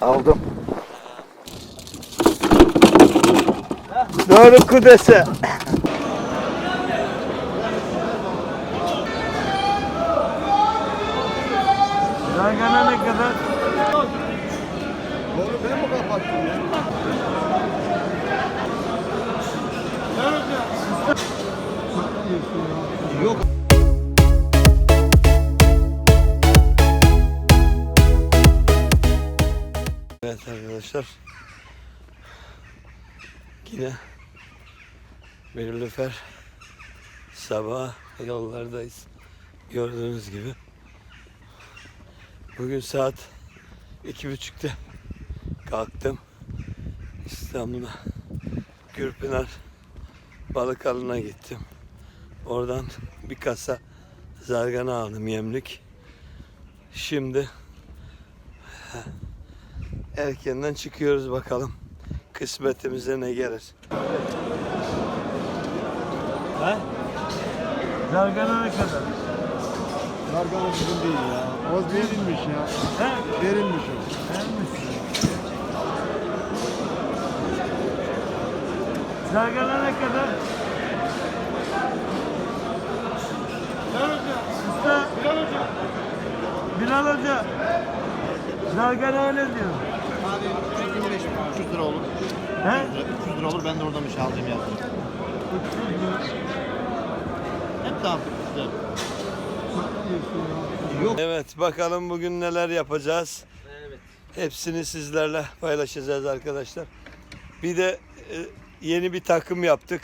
Aldım. Doğru kudese. Zargana ne kadar? Doğru ben mi kapattım ya? Arkadaşlar. Yine Belirlifer sabah yollardayız. Gördüğünüz gibi. Bugün saat iki buçukta kalktım. İstanbul'a Gürpınar balık alına gittim. Oradan bir kasa zargana aldım yemlik. Şimdi erkenden çıkıyoruz bakalım. Kısmetimize ne gelir. Ha? Zargana ne kadar? Zargana bizim değil ya. Oz verilmiş ya. He? Verilmiş o. Zargana ne kadar? Bilal Hoca. Usta. Bilal Hoca. Bilal Hoca. Zargana öyle diyor. Abi 300 lira olur. He? 300 lira olur ben de oradan bir şey alacağım yazdım. Hep daha güzel. Yok. Evet bakalım bugün neler yapacağız. Hepsini sizlerle paylaşacağız arkadaşlar. Bir de e, yeni bir takım yaptık.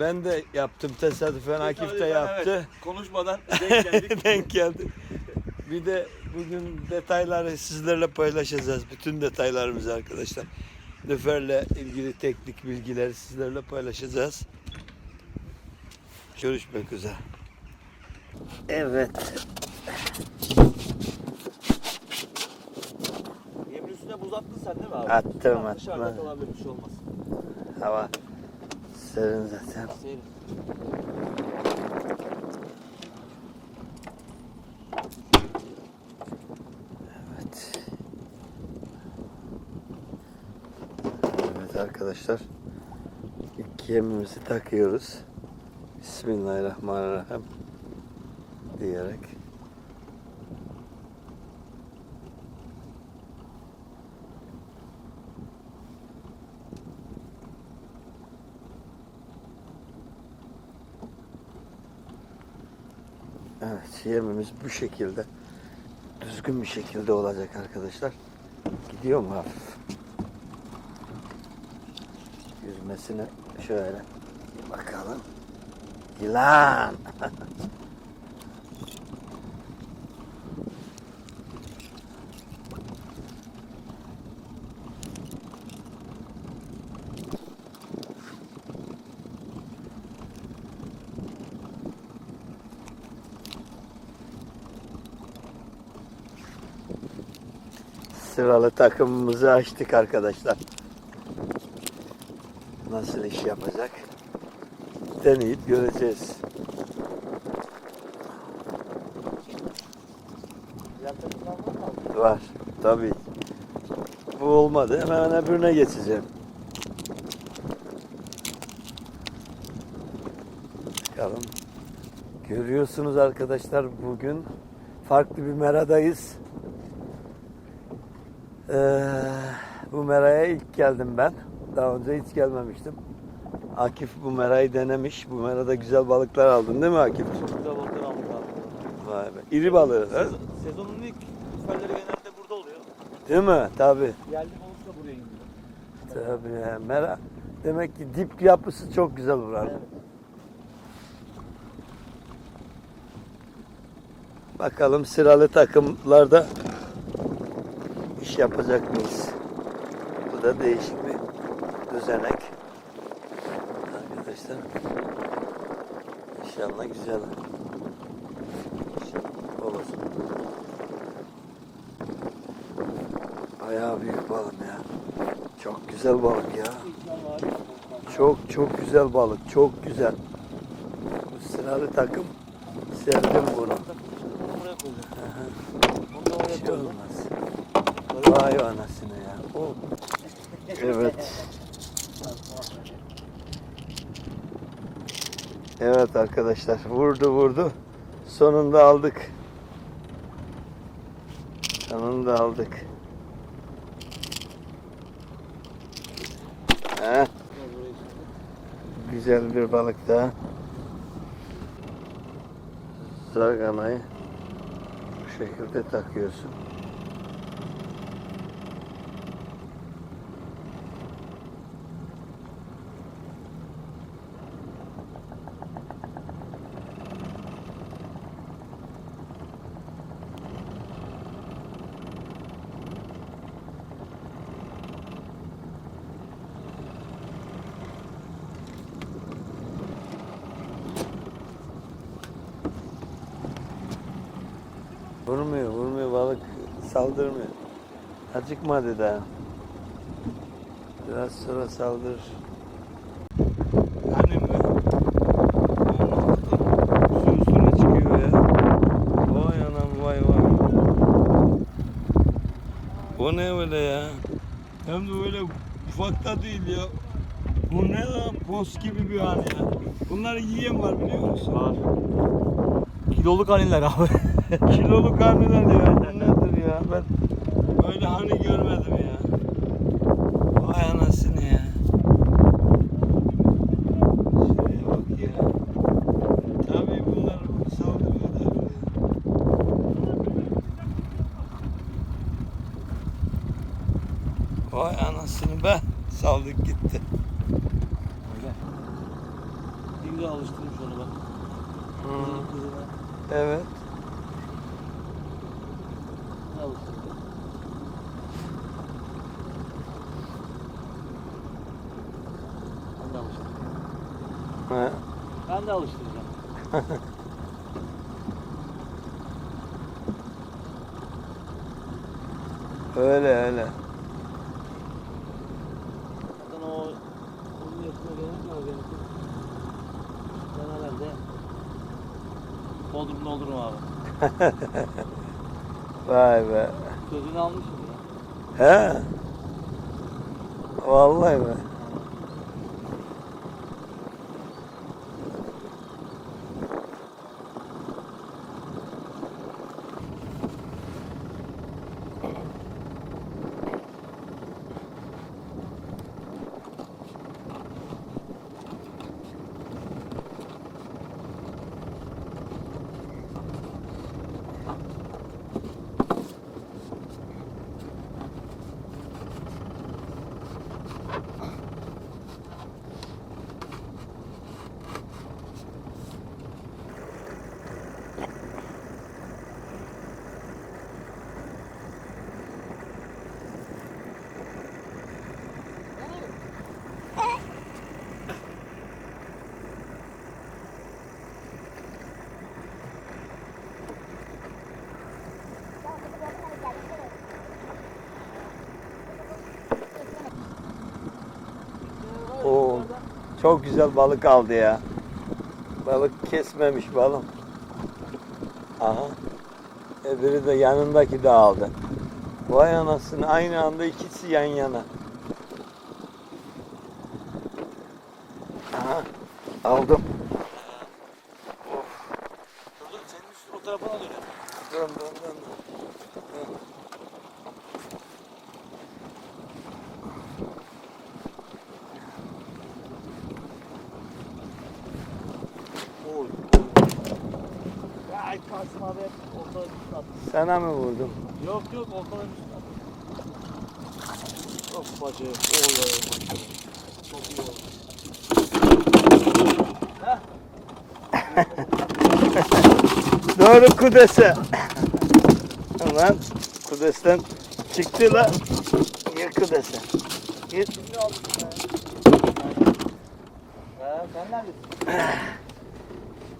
Ben de yaptım tesadüfen Akif de yaptı. Konuşmadan denk geldik. Denk geldi. Bir de bugün detayları sizlerle paylaşacağız. Bütün detaylarımızı arkadaşlar. Nüferle ilgili teknik bilgileri sizlerle paylaşacağız. Görüşmek üzere. Evet. Yemin üstüne buz attın sen değil mi abi? Attım, attım. Dışarıda kalabilir bir şey olmaz. Hava serin zaten. Senin. Arkadaşlar. İlk takıyoruz. Bismillahirrahmanirrahim diyerek. Evet yemimiz bu şekilde düzgün bir şekilde olacak arkadaşlar. Gidiyor mu hafif? Yüzmesine şöyle bakalım. Yılan. Sıralı takımımızı açtık arkadaşlar. Nasıl iş yapacak? Deneyip göreceğiz. Var. Tabii. Bu olmadı. Hemen öbürüne geçeceğim. Bakalım. Görüyorsunuz arkadaşlar bugün farklı bir meradayız. Ee, bu meraya ilk geldim ben. Daha önce hiç gelmemiştim. Akif bu merayı denemiş. Bu merada güzel balıklar aldın değil mi Akif? Çok güzel balıklar aldık abi. Vay be. İri balığı. Sezon, sezonun ilk seferleri genelde burada oluyor. Değil mi? Tabii. Yerli balık da buraya gidiyor. Tabii ya. Mera demek ki dip yapısı çok güzel buranın. Evet. Bakalım sıralı takımlarda iş yapacak mıyız? Bu da değişik bir düzenek. Arkadaşlar. İnşallah güzel. olur. Bayağı büyük balık ya. Çok güzel balık ya. Çok çok güzel balık. Çok güzel. Bu sıralı takım sevdim bunu. Oraya şey olmaz. Vay anasını ya. Oh. Evet. Evet arkadaşlar vurdu vurdu. Sonunda aldık. Sonunda aldık. Heh, güzel bir balık daha. Zarganayı bu şekilde takıyorsun. Vurmuyor, vurmuyor balık saldırmıyor. Acıkmadı daha. Biraz sonra saldırır. Hani mi? Su üstüne çıkıyor ya. Vay anam vay vay. O ne öyle ya? Hem de öyle ufak da değil ya. Bu ne lan? Boz gibi bir hani ya. Bunları yiyen var biliyor musun? Var. Kiloluk aniler abi. Kiloluk karneler ya. Bu nedir ya? Ben böyle hani görmedim ya. Vay anasını ya. Şuraya bak ya. Tabii bunlar saldırıyor da. Vay anasını be. Saldık gitti. Güzel alıştırmış onu bak. Kızına Evet. Ne alıştırdı? Ben de alıştıracağım. Ha. Ben de alıştıracağım. Öyle öyle. Zaten o onun yakına gelen var benim. Ben herhalde Bodrum doldurum abi. Vay be. Sözünü almışım ya. He? Vallahi be. Çok güzel balık aldı ya. Balık kesmemiş balım. Aha. Öbürü de yanındaki de aldı. Vay anasını aynı anda ikisi yan yana. Aha. Aldım. Abi hep ortadan attı. Sana mı vurdum? Yok yok ortadan üstüne attı. Of bacı. Oy oy. Çok iyi oldu. Doğru kudese. Hemen kudesten çıktı la. Gir kudese. Gir. Şimdi aldık ya. Ha, sen neredesin?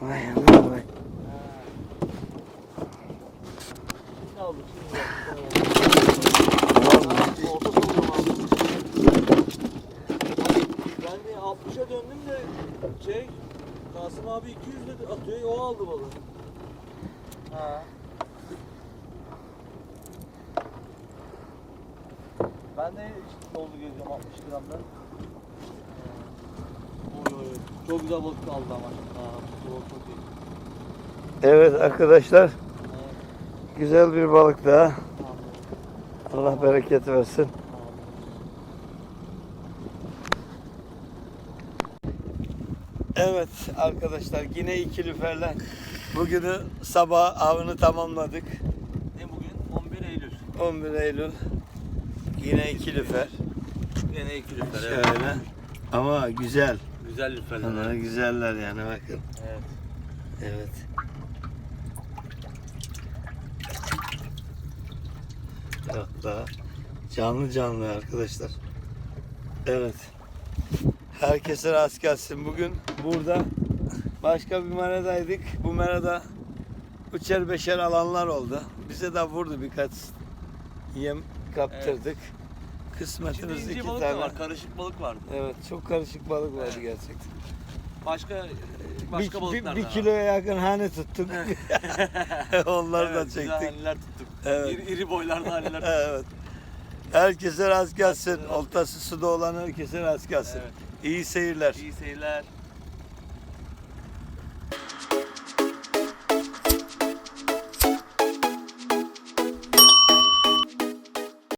Vay Allah vay. Şimdi Ben de 60'a döndüm de şey Kasım abi 200 dedi atıyor o aldı balığı. Ha. Ben de doldu geziyorum 60 gramdan. Oy oy oy. Çok güzel balık aldı ama. Evet arkadaşlar güzel bir balık daha. Allah bereket versin. Evet arkadaşlar yine iki lüferle bugünü sabah avını tamamladık. Ne bugün? 11 Eylül. 11 Eylül yine iki lüfer. Yine iki lüfer. Şöyle. Ama güzel. Güzel lüferler. Bunlar güzeller yani bakın. Evet. Evet. Daha canlı canlı arkadaşlar. Evet. Herkese rast gelsin. Bugün burada başka bir meradaydık. Bu merada üçer beşer alanlar oldu. Bize de vurdu birkaç yem kaptırdık. İçinde Kısmetimiz iki balık tane. var, karışık balık vardı. Evet, çok karışık balık vardı Evet. gerçekten. Başka başka bir, bir, bir da var. kiloya yakın hane tuttuk. Onları da Evet, güzel çektik. haniler tuttuk. Evet. İri, iri boylarda tuttuk. Evet. Herkese rast gelsin. Oltası suda olan herkese rast gelsin. Evet. İyi seyirler. İyi seyirler.